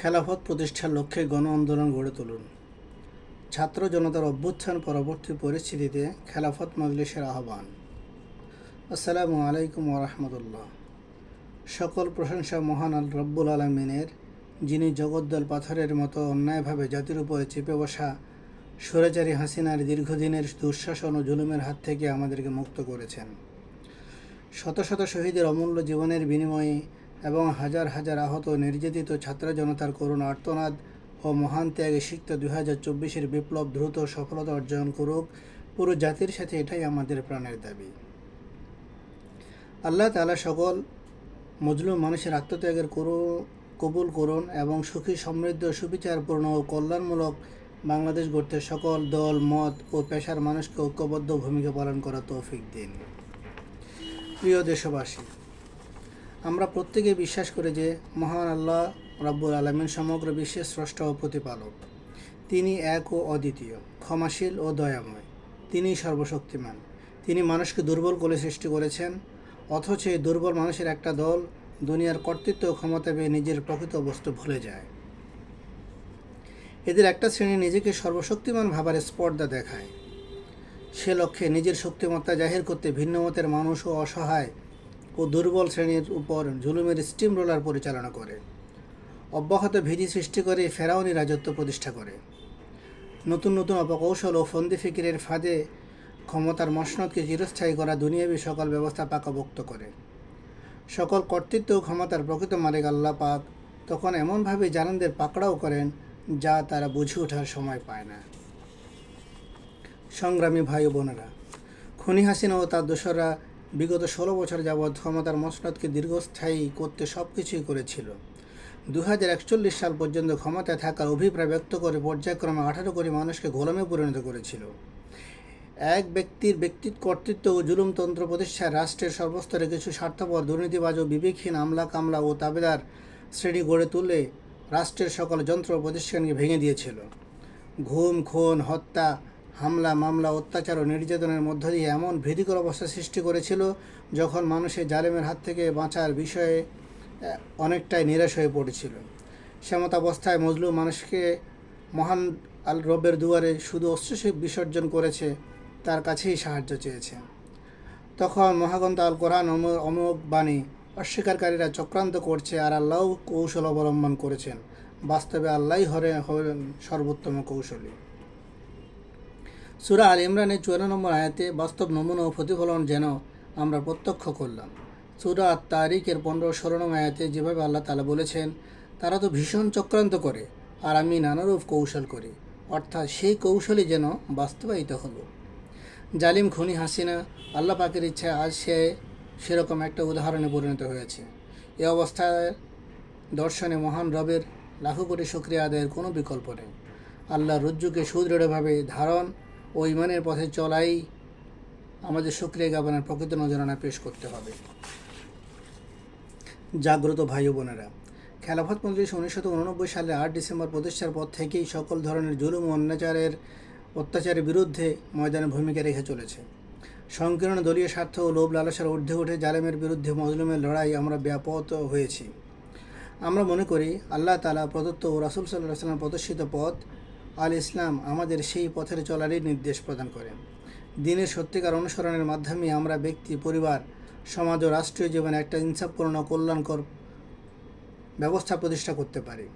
খেলাফত প্রতিষ্ঠার লক্ষ্যে গণ আন্দোলন গড়ে তুলুন। ছাত্র জনতার অভ্যুত্থান পরবর্তী পরিস্থিতিতে খেলাফত মজলিসের আহ্বান। আসসালামু আলাইকুম ওরহমতুল্লাহ সকল প্রশংসা মহান আল রব্বুল আলমিনের, যিনি জগদ্দল পাথরের মতো অন্যায়ভাবে জাতির উপরে চেপে বসা স্বৈরাচারী হাসিনার দীর্ঘদিনের দুঃশাসন ও জুলুমের হাত থেকে আমাদেরকে মুক্ত করেছেন। শত শত শহীদের অমূল্য জীবনের বিনিময়ে এবং হাজার হাজার আহত নির্যাতিত ছাত্র জনতার করুণ আর্তনাদ ও মহান ত্যাগে সিক্ত দুই হাজার চব্বিশের বিপ্লব দ্রুত সফলতা অর্জন করুক, পুরো জাতির সাথে এটাই আমাদের প্রাণের দাবি। আল্লাহ তালা সকল মজলুম মানুষের আত্মত্যাগের করু কবুল করুন এবং সুখী, সমৃদ্ধ, সুবিচারপূর্ণ ও কল্যাণমূলক বাংলাদেশ গড়তে সকল দল, মত ও পেশার মানুষকে ঐক্যবদ্ধ ভূমিকা পালন করা তৌফিক দিন। প্রিয় দেশবাসী আমরা প্রত্যেকে বিশ্বাস করি যে মহান আল্লাহ রাব্বুল আলমিন সমগ্র বিশ্বের স্রষ্টা ও প্রতিপালক। তিনি এক ও অদ্বিতীয়, ক্ষমাশীল ও দয়াময়। তিনিই সর্বশক্তিমান। তিনি মানুষকে দুর্বল করে সৃষ্টি করেছেন, অথচ এই দুর্বল মানুষের একটা দল দুনিয়ার কর্তৃত্ব ও ক্ষমতা পেয়ে নিজের প্রকৃত বস্তু ভুলে যায়। এদের একটা শ্রেণি নিজেকে সর্বশক্তিমান ভাবার স্পর্ধা দেখায়। সে লক্ষ্যে নিজের শক্তিমত্তা জাহির করতে ভিন্ন মতের মানুষ ও অসহায় ও দুর্বল শ্রেণির উপর জুলুমের স্টিম রোলার পরিচালনা করে। অব্যাহত ভীতি সৃষ্টি করে ফেরাউনি রাজত্ব প্রতিষ্ঠা করে। নতুন নতুন অপকৌশল ও ফন্দি ফিকিরের ফাঁদে ক্ষমতার মসনদকে চিরস্থায়ী করা দুনিয়াবী সকল ব্যবস্থা পাকাভুক্ত করে। সকল কর্তৃত্ব ও ক্ষমতার প্রকৃত মালিক আল্লাহ পাক তখন এমনভাবে জানানদের পাকড়াও করেন যা তারা বুঝে ওঠার সময় পায় না। সংগ্রামী ভাই বোনেরা, খনি হাসিনা ও তার দোসররা বিগত ষোলো বছর যাবৎ ক্ষমতার মসনদকে দীর্ঘস্থায়ী করতে সব কিছুই করেছিল। দু হাজার একচল্লিশ সাল পর্যন্ত ক্ষমতায় থাকার অভিপ্রায় ব্যক্ত করে পর্যায়ক্রমে আঠারো কোটি মানুষকে গোলামে পরিণত করেছিল। এক ব্যক্তির ব্যক্তিত্ব কর্তৃত্ব ও জুলুমতন্ত্র প্রতিষ্ঠায় রাষ্ট্রের সর্বস্তরে কিছু স্বার্থপর, দুর্নীতিবাজ ও বিবেকহীন আমলা কামলা ও তাবেদার শ্রেণি গড়ে তুলে রাষ্ট্রের সকল যন্ত্র প্রতিষ্ঠানকে ভেঙে দিয়েছিল। ঘুম, খুন, হত্যা হামলা, মামলা, অত্যাচার ও নির্যাতনের মধ্য দিয়ে এমন ভীতিকর অবস্থা সৃষ্টি করেছিল যখন মানুষের জালেমের হাত থেকে বাঁচার বিষয়ে অনেকটাই নিরাশ হয়ে পড়েছিল। অবস্থায় মজলুম মানুষকে মহান আল রবের দুয়ারে শুধু অশ্রুসিক বিসর্জন করেছে, তার কাছেই সাহায্য চেয়েছে। তখন মহাগ্রন্থ আল কোরআন অম- অমোঘ বাণী অস্বীকারীরা চক্রান্ত করছে আর আল্লাহ কৌশল অবলম্বন করেছেন। বাস্তবে আল্লাহই হরে হলেন সর্বোত্তম কৌশলী। সুরা আল ইমরানের চুয়ান্ন নম্বর আয়াতে বাস্তব নমুনা ও প্রতিফলন যেন আমরা প্রত্যক্ষ করলাম। সুরা আত তারিখের পনেরো ষোলো নম্বর আয়াতে যেভাবে আল্লাহ তালা বলেছেন, তারা তো ভীষণ চক্রান্ত করে আর আমি নানারূপ কৌশল করি, অর্থাৎ সেই কৌশলই যেন বাস্তবায়িত হলো। জালিম খুনি হাসিনা, আল্লাহ পাকের ইচ্ছায় আজ সে সেরকম একটা উদাহরণে পরিণত হয়েছে। এ অবস্থায় দর্শনে মহান রবের লাখো কোটি শুক্রিয়া আদায়ের কোনো বিকল্প নেই। আল্লাহ রজ্জুকে সুদৃঢ়ভাবে ধারণ ও ইমানের পথে চলাই আমাদের শুক্রিয়া জ্ঞাপনের প্রকৃত নজরানা পেশ করতে হবে। জাগ্রত ভাই বোনেরা, খেলাফত মজলিস উনিশশো উননব্বই সালে আট ডিসেম্বর প্রতিষ্ঠার পর থেকেই সকল ধরনের জুলুম ও অত্যাচারের অত্যাচারের বিরুদ্ধে ময়দানে ভূমিকা রেখে চলেছে। সংকীর্ণ দলীয় স্বার্থ ও লোভ লালসার ঊর্ধ্বে উঠে জালেমের বিরুদ্ধে মজলুমের লড়াই আমরা ব্যাপত হয়েছি। আমরা মনে করি, আল্লাহ তালা প্রদত্ত ও রাসুল সাল্লাহ সাল্লাম প্রদর্শিত পথ আল ইসলাম আমাদের সেই পথের চলারই নির্দেশ প্রদান করেন দিনের সত্যিকার অনুসরণের মাধ্যমে আমরা ব্যক্তি, পরিবার, সমাজ ও রাষ্ট্রীয় জীবনে একটা ইনসাফপূর্ণ কল্যাণকর ব্যবস্থা প্রতিষ্ঠা করতে পারি।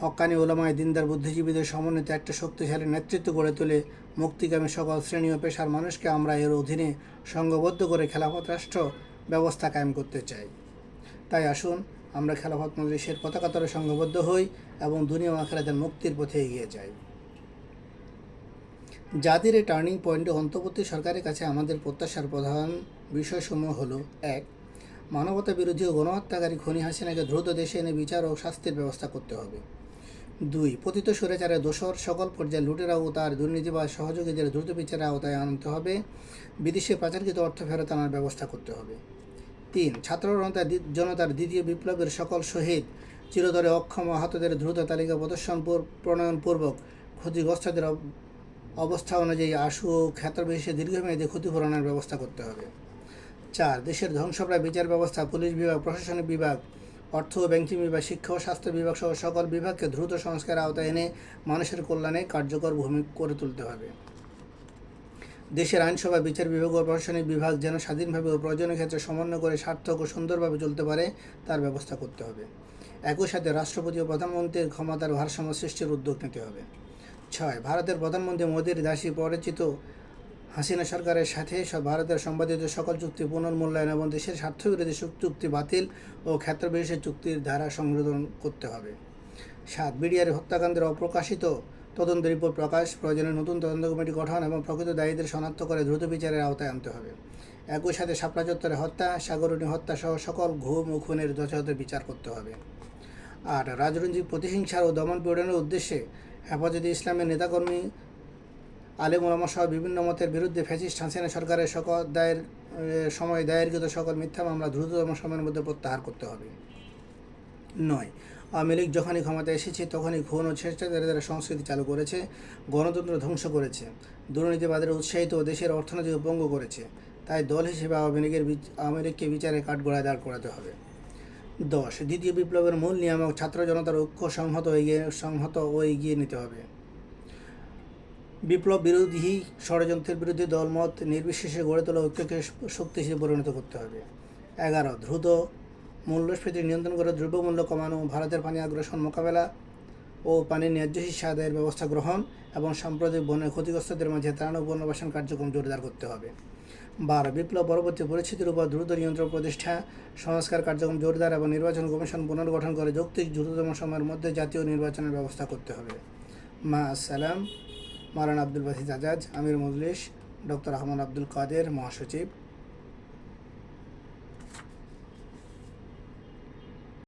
হক্কানি ওলামায় দিনদার বুদ্ধিজীবীদের সমন্বিত একটা শক্তিশালী নেতৃত্ব গড়ে তুলে মুক্তিকামী সকল শ্রেণি ও পেশার মানুষকে আমরা এর অধীনে সংঘবদ্ধ করে খেলাফত রাষ্ট্র ব্যবস্থা কায়েম করতে চাই। তাই আসুন, আমরা খেলাফত মজলিসের পতাকাতরে সংঘবদ্ধ হই এবং দুনিয়া আখেরাতের মুক্তির পথে এগিয়ে যাই। জাতির এই টার্নিং পয়েন্টে অন্তর্বর্তী সরকারের কাছে আমাদের প্রত্যাশার প্রধান বিষয়সমূহ হল, এক, মানবতা বিরোধী ও গণহত্যাকারী খনি হাসিনাকে দ্রুত দেশে এনে বিচার ও শাস্তির ব্যবস্থা করতে হবে। দুই, পতিত সুরেচারের দোষর সকল পর্যায়ে লুটেরা ও তার দুর্নীতি বা সহযোগীদের দ্রুত বিচারের আওতায় আনতে হবে। বিদেশে পাচারকৃত অর্থ ফেরত আনার ব্যবস্থা করতে হবে। তিন, ছাত্র জনতা জনতার দ্বিতীয় বিপ্লবের সকল শহীদ চিরতরে অক্ষম আহতদের দ্রুত তালিকা প্রদর্শন প্রণয়নপূর্বক ক্ষতিগ্রস্তদের অবস্থা অনুযায়ী আশু ও ক্ষেত্রবিশেষে দীর্ঘমেয়াদী ক্ষতিপূরণের ব্যবস্থা করতে হবে। চার, দেশের ধ্বংসপ্রায় বিচার ব্যবস্থা, পুলিশ বিভাগ, প্রশাসনিক বিভাগ, অর্থ ও ব্যাংকিং বিভাগ, শিক্ষা ও স্বাস্থ্য বিভাগ সহ সকল বিভাগকে দ্রুত সংস্কার আওতায় এনে মানুষের কল্যাণে কার্যকর ভূমিকা করে তুলতে হবে। দেশের আইনসভা, বিচার বিভাগ ও প্রশাসনিক বিভাগ যেন স্বাধীনভাবে ও প্রয়োজনীয় ক্ষেত্রে সমন্বয় করে সার্থক ও সুন্দরভাবে চলতে পারে, তার ব্যবস্থা করতে হবে। একই সাথে রাষ্ট্রপতি ও প্রধানমন্ত্রীর ক্ষমতার ভারসাম্য সৃষ্টির উদ্যোগ নিতে হবে। ছয় ভারতের প্রধানমন্ত্রী মোদীর দাসী পরিচিত হাসিনা সরকারের সাথে ভারতের সম্পাদিত সকল চুক্তি পুনর্মূল্যায়ন এবং দেশের স্বার্থবিরোধী চুক্তি বাতিল ও ক্ষেত্রবিশেষে চুক্তির ধারা সংশোধন করতে হবে। সাত বিডিআর হত্যাকাণ্ডের অপ্রকাশিত তদন্ত রিপোর্ট প্রকাশ, প্রয়োজনে নতুন তদন্ত কমিটি গঠন এবং প্রকৃত দায়ীদের শনাক্ত করে দ্রুত বিচারের আওতায় আনতে হবে। একই সাথে শাপলা চত্বরে হত্যা সাগরণী হত্যা সহ সকল ঘুম ও খুনের যথাযথ বিচার করতে হবে। আর রাজনৈতিক প্রতিহিংসা ও দমন পীড়নের উদ্দেশ্যে হেফাজতে ইসলামের নেতাকর্মী আলেম সহ বিভিন্ন মতের বিরুদ্ধে ফ্যাসিস্ট হাসিনা সরকারের সকল দায়ের সময় দায়েরকৃত সকল মিথ্যা মামলা দ্রুততম সময়ের মধ্যে প্রত্যাহার করতে হবে। নয়, আওয়ামী লীগ যখনই ক্ষমতায় এসেছে, তখনই খুন ও ছেষ্টাচারীদের সংস্কৃতি চালু করেছে, গণতন্ত্র ধ্বংস করেছে, দুর্নীতিবাদের উৎসাহিত ও দেশের অর্থনীতিকে পঙ্গু করেছে। তাই দল হিসেবে আওয়ামী লীগের আওয়ামী লীগকে বিচারে কাঠগোড়ায় দাঁড় করাতে হবে। দশ। দ্বিতীয় বিপ্লবের মূল নিয়ামক ছাত্র জনতার ঐক্য সংহত এগিয়ে সংহত ও এগিয়ে নিতে হবে। বিপ্লব বিরোধী ষড়যন্ত্রের বিরুদ্ধে দলমত নির্বিশেষে গড়ে তোলা ঐক্যকে শক্তিশালী পরিণত করতে হবে। এগারো, দ্রুত মূল্যস্ফীতি নিয়ন্ত্রণ করে দ্রব্যমূল্য কমানো, ভারতের পানি আগ্রাসন মোকাবেলা ও পানির ন্যায্য হিসা ব্যবস্থা গ্রহণ এবং সাম্প্রতিক বনের ক্ষতিগ্রস্তদের মাঝে ত্রাণ ও পুনর্বাসন কার্যক্রম জোরদার করতে হবে। বারো বিপ্লব পরবর্তী পরিস্থিতির উপর দ্রুত নিয়ন্ত্রণ প্রতিষ্ঠা, সংস্কার কার্যক্রম জোরদার এবং নির্বাচন কমিশন পুনর্গঠন করে যৌক্তিক দ্রুততম সময়ের মধ্যে জাতীয় নির্বাচনের ব্যবস্থা করতে হবে। মা আসসালাম মারান আব্দুল বাসিদ আজাজ আমির মজলিস, ডক্টর আহমদ আব্দুল কাদের, মহাসচিব।